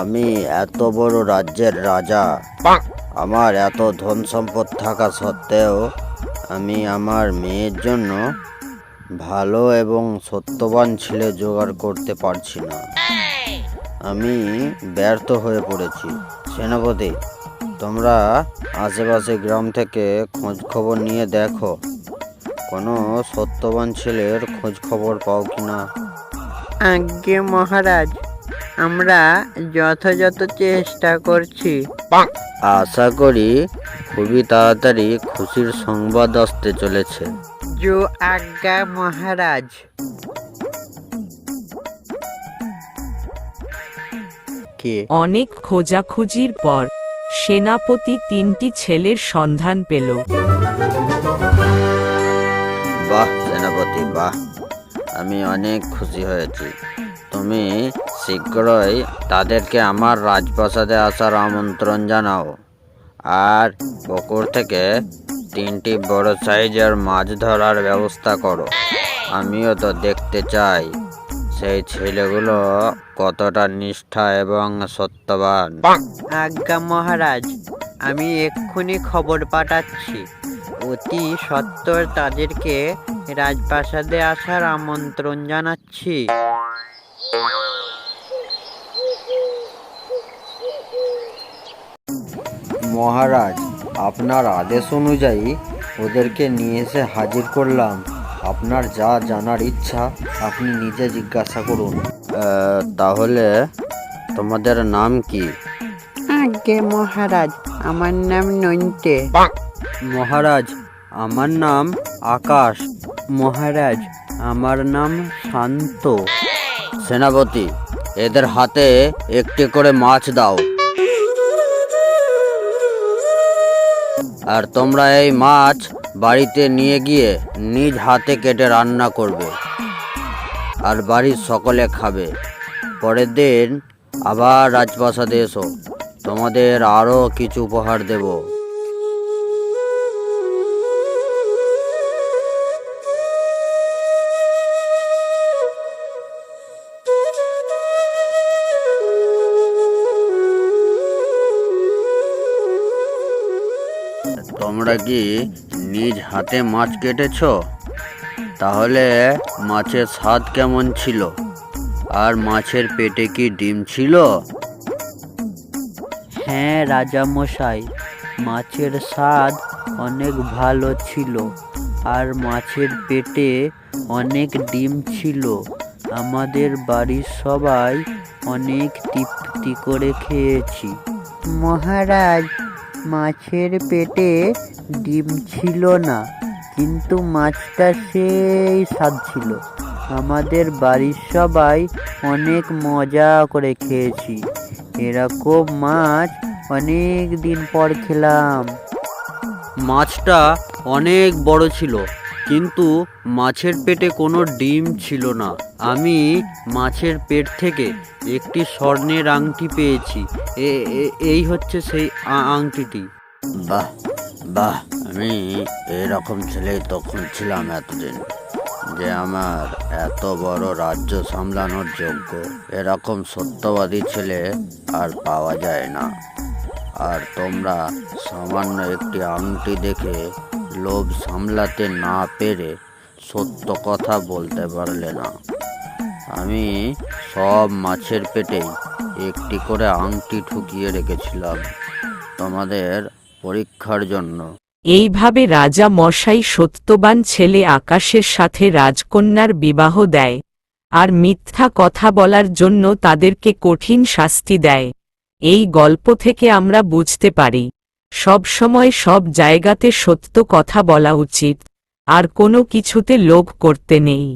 আমি এত বড় রাজ্যের রাজা। আমার এত ধন সম্পদ থাকা সত্ত্বেও আমি আমার মেয়ের জন্য ভালো এবং সত্যবান ছেলে জোগাড় করতে পারছি না। আমি ব্যর্থ হয়ে পড়েছি। সেনাপতি তোমরা আশেপাশে গ্রাম থেকে খোঁজ খবর নিয়ে দেখো। কোনো সত্যবান ছেলের খোঁজ খবর পাও কি না আজ্ঞে মহারাজ আমরা যথাযথ চেষ্টা করছি। আশা করি খুবই তাড়াতাড়ি খুশির সংবাদ আসতে চলেছে। জো আজ্ঞা মহারাজ। কে? অনেক খোঁজাখুঁজির পর সেনাপতি তিনটি ছেলের সন্ধান পেল। বাহ সেনাপতি বাহ। আমি অনেক খুশি হয়েছি। তুমি শীঘ্রই তাদেরকে আমার রাজপ্রাসাদে আসার আমন্ত্রণ জানাও। আর পুকুর থেকে তিনটি বড় সাইজের মাছ ধরার ব্যবস্থা করো। আমিও তো দেখতে চাই। সেই ছেলেগুলো কতটা নিষ্ঠা এবং সত্যবান। আজ্ঞা মহারাজ, আমি এক্ষুনি খবর পাঠাচ্ছি। অতি সত্বর তাদেরকে রাজপ্রাসাদে আসার আমন্ত্রণ জানাচ্ছি। মহারাজ আপনার আদেশ অনুযায়ী ওদেরকে নিয়ে এসে হাজির করলাম। আপনার যা জানার ইচ্ছা আপনি নিজে জিজ্ঞাসা করুন। তাহলে তোমাদের নাম কি? আজ্ঞে মহারাজ আমার নাম নইন্টে মহারাজ আমার নাম আকাশ। মহারাজ আমার নাম শান্ত। সেনাপতি এদের হাতে একটি করে মাছ দাও। আর তোমরা এই মাছ বাড়িতে নিয়ে গিয়ে নিজ হাতে কেটে রান্না করবে আর বাড়ির সকলে খাবে। পরের দিন আবার রাজপ্রাসাদে এসো। তোমাদের আরও কিছু উপহার দেবো। তোমরা কি নিজ হাতে মাছ কেটেছো? তাহলে মাছের স্বাদ কেমন ছিল? আর মাছের পেটে কি ডিম ছিল? হ্যাঁ রাজা মশাই মাছের স্বাদ অনেক ভালো ছিল আর মাছের পেটে অনেক ডিম ছিল। আমাদের বাড়ির সবাই অনেক তৃপ্তি করে খেয়েছি। মহারাজ মাছের পেটে ডিম ছিল না, কিন্তু মাছটা সেই স্বাদ ছিল। আমাদের বাড়ির সবাই অনেক মজা করে খেয়েছি। এরকম মাছ অনেক দিন পর খেলাম। মাছটা অনেক বড় ছিল। কিন্তু মাছের পেটে কোনো ডিম ছিল না। আমি মাছের পেট থেকে একটি স্বর্ণের আংটি পেয়েছি। এই হচ্ছে সেই আংটিটি। বাহ বাহ, আমি এরকম ছেলে তখন ছিলাম এতদিন যে আমার এত বড় রাজ্য সামলানোর যোগ্য। এরকম সত্যবাদী ছেলে আর পাওয়া যায় না। আর তোমরা সামান্য একটি আংটি দেখে লোভ সামলাতে না পেরে সত্য কথা বলতে পারলে না। আমি সব মাছের পেটেই একটি করে আংটি ঠুকিয়ে রেখেছিলাম তোমাদের পরীক্ষার জন্য। এইভাবে রাজা মশাই সত্যবান ছেলে আকাশের সাথে রাজকন্যার বিবাহ দেয় আর মিথ্যা কথা বলার জন্য তাদেরকে কঠিন শাস্তি দেয়। এই গল্প থেকে আমরা বুঝতে পারি। সব সময় সব জায়গাতে সত্য কথা বলা উচিত, আর কোনো কিছুতে লোভ করতে নেই।